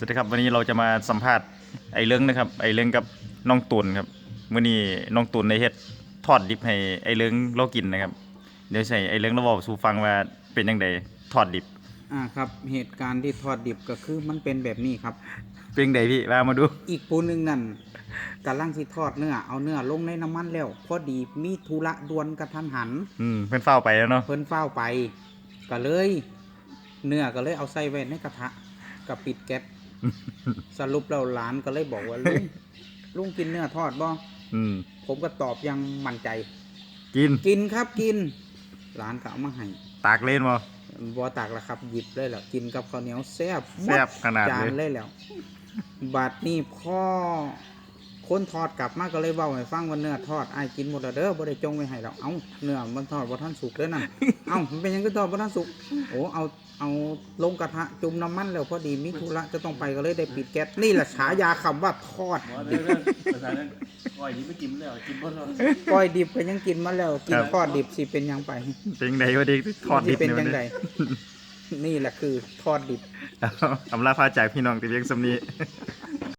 สวัสดีครับวันนี้เราจะมาสัมภาษณ์ไอ้เรื่องนะครับ ไอ้เรื่องกับน้องตุนครับมื่อนี้น้องตุนในเฮ็ดทอดดิบให้ไอ้เรื่องเรากินนะครับ เดี๋ยวใส่ไอ้เรื่องเราบอกสู่ฟังว่าเป็นยังไงทอดดิบอ่าครับเหตุการณ์ที่ทอดดิบก็คือมันเป็นแบบนี้ครับ เป็นยังไงพี่ว่ามาดู อีกปูหนึงนั่นกำลังสิทอดเนื้อเอาเนื้อลงในน้ำมันแล้ว พอดีมีธุระด่วนกระทันหัน อืมเพิ่นเฝ้าไปแล้วเนาะเพิ่นเฝ้าวไปก็เลย เนื้อก็เลยเอาใส่ไว้ในกระทะกับปิดแก๊ส สรุปแล้วหลานก็เลยบอกว่าลุงลุงกินเนื้อทอดบ่อืม ผมก็ตอบอยังมั่นใจ กิน กินครับกิน หลานก็เอามาให้ตากเล่นบ่บ่ตากละครับหยิบเลยแล้วกินกับข้าวเหนียวแซ่บหมดแซ่บขนาดจานเลยเลยแล้ว บาดนี้พ่อ คนทอดกลับมาก็เลยเว้าให้ฟังว่าเนื้อทอดอ้ายกินหมดแล้วเด้อบ่ได้จงไว้ให้แล้วเอ้าเนื้อมันทอดบ่ทันสุกเด้อนั่นเอ้ามันเป็นหยังก็ทอดบ่ทันสุกโอ้เอาเอาลงกระทะจุ่มน้ำมันแล้วพอดีมีธุระจะต้องไปก็เลยได้ปิดแก๊สนี่แหละฉายาคำว่าทอดว่าเรื่องภาษานั้นก้อยนี้ไม่กินแล้วกินบ่ทอดก้อยดิบก็ยังกินมาแล้วกินทอดดิบสิเป็นหยังไปเป็นยังไงวะดิทอดดิบสิเป็นเนี่ยยัวันงไงนี้นี่แหละคือทอดดิบเอาอำลาพาจากพี่น้องที่เลี้ยงสำนี